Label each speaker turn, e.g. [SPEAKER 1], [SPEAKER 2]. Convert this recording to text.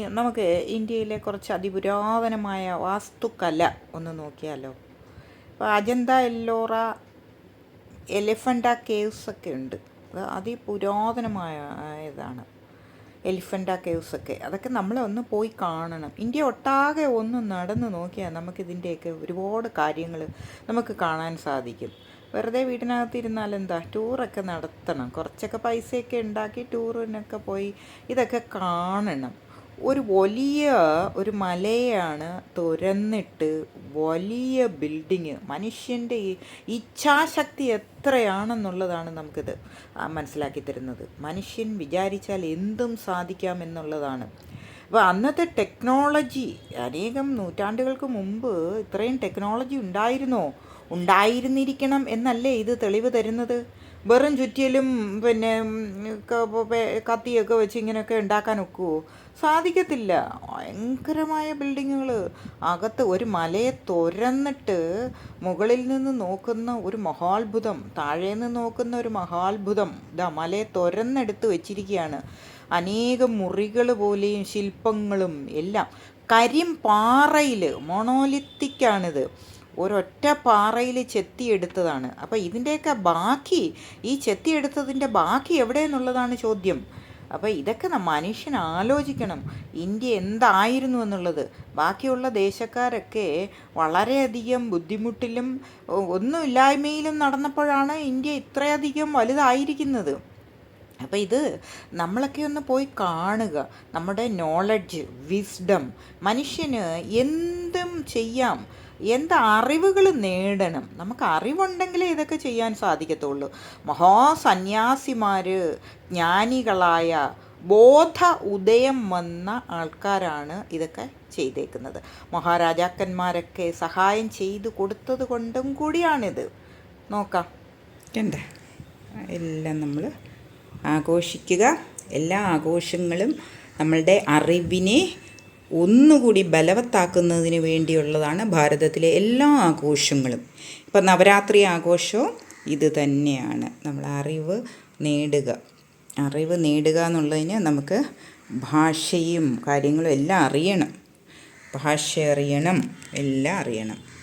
[SPEAKER 1] നമുക്ക് ഇന്ത്യയിലെ കുറച്ച് അതിപുരാതനമായ വാസ്തുകല ഒന്ന് നോക്കിയാലോ. ഇപ്പോൾ അജന്ത എല്ലോറ എലിഫന്റ കേവ്സ് ഒക്കെ ഉണ്ട്. അത് അതിപുരാതനമായ ഇതാണ്. എലിഫന്റ കേവ്സ് ഒക്കെ അതൊക്കെ നമ്മൾ ഒന്ന് പോയി കാണണം. ഇന്ത്യ ഒട്ടാകെ ഒന്ന് നടന്ന് നോക്കിയാൽ നമുക്കിതിന്റെയൊക്കെ ഒരുപാട് കാര്യങ്ങൾ നമുക്ക് കാണാൻ സാധിക്കും. വെറുതെ വീട്ടിനകത്ത് ഇരുന്നാൽ എന്താ ടൂറൊക്കെ നടത്തണം. കുറച്ചൊക്കെ പൈസയൊക്കെ ഉണ്ടാക്കി ടൂറിനൊക്കെ പോയി ഇതൊക്കെ കാണണം. ഒരു വലിയ ഒരു മലയാണ് തുരന്നിട്ട് വലിയ ബിൽഡിങ് മനുഷ്യന്റെ ഇച്ഛാശക്തി എത്രയാണെന്നുള്ളതാണ് നമുക്കിത് മനസ്സിലാക്കി തരുന്നത്. മനുഷ്യൻ വിചാരിച്ചാൽ എന്തും സാധിക്കാമെന്നുള്ളതാണ് അപ്പോൾ അന്നത്തെ ടെക്നോളജി അനേകം നൂറ്റാണ്ടുകൾക്ക് മുമ്പ് ഇത്രയും ടെക്നോളജി ഉണ്ടായിരുന്നോ? ഉണ്ടായിരുന്നിരിക്കണം എന്നല്ലേ ഇത് തെളിവ് തരുന്നത്? വെറും ചുറ്റിലും പിന്നെ കത്തിയൊക്കെ വെച്ച് ഇങ്ങനെയൊക്കെ ഉണ്ടാക്കാൻ ഒക്കുമോ സാധിക്കത്തില്ല. ഭയങ്കരമായ ബിൽഡിങ്ങുകൾ അകത്ത് ഒരു മലയെ തുരന്നിട്ട് മുകളിൽ നിന്ന് നോക്കുന്ന ഒരു മഹാത്ഭുതം താഴെ നിന്ന് നോക്കുന്ന ഒരു മഹാത്ഭുതം. ഇതാ മലയെ തുരന്നെടുത്ത് വെച്ചിരിക്കുകയാണ്. അനേകം മുറികൾ പോലെയും ശില്പങ്ങളും എല്ലാം കരിം കരിമ്പാറയിൽ മൊണോലിത്തിക്കാണിത് ഒരൊറ്റ പാറയിൽ ചെത്തിയെടുത്തതാണ് അപ്പോൾ ഇതിന്റെയൊക്കെ ബാക്കി ഈ ചെത്തിയെടുത്തതിന്റെ ബാക്കി എവിടെയെന്നുള്ളതാണ് ചോദ്യം. അപ്പോൾ ഇതൊക്കെ മനുഷ്യൻ ആലോചിക്കണം. ഇന്ത്യ എന്തായിരുന്നു എന്നുള്ളത്. ബാക്കിയുള്ള ദേശക്കാരൊക്കെ വളരെയധികം ബുദ്ധിമുട്ടിലും ഒന്നുമില്ലായ്മയിലും നടന്നപ്പോഴാണ് ഇന്ത്യ ഇത്രയധികം വലുതായിരിക്കുന്നത്. അപ്പോൾ ഇത് നമ്മളൊക്കെ ഒന്ന് പോയി കാണുക. നമ്മുടെ നോളജ് വിസ്ഡം മനുഷ്യന് എന്തും ചെയ്യാം. എന്ത് അറിവുകൾ നേടണം? നമുക്ക് അറിവുണ്ടെങ്കിലേ ഇതൊക്കെ ചെയ്യാൻ സാധിക്കത്തുള്ളൂ. മഹാസന്യാസിമാർ ജ്ഞാനികളായ ബോധ ഉദയം വന്ന ആൾക്കാരാണ് ഇതൊക്കെ ചെയ്തേക്കുന്നത്. മഹാരാജാക്കന്മാരൊക്കെ സഹായം ചെയ്തു കൊടുത്തത് കൊണ്ടും കൂടിയാണിത്. നോക്കാം.
[SPEAKER 2] കണ്ട? എല്ലാം നമ്മൾ ആഘോഷിക്കുക. എല്ലാ ആഘോഷങ്ങളും നമ്മളുടെ അറിവിനെ ഒന്നുകൂടി ബലവത്താക്കുന്നതിന് വേണ്ടിയുള്ളതാണ് ഭാരതത്തിലെ എല്ലാ ആഘോഷങ്ങളും. ഇപ്പം നവരാത്രി ആഘോഷവും ഇത് തന്നെയാണ്. നമ്മൾ അറിവ് നേടുക. അറിവ് നേടുക എന്നുള്ളതിന് നമുക്ക് ഭാഷയും കാര്യങ്ങളും എല്ലാം അറിയണം. ഭാഷ അറിയണം എല്ലാം അറിയണം.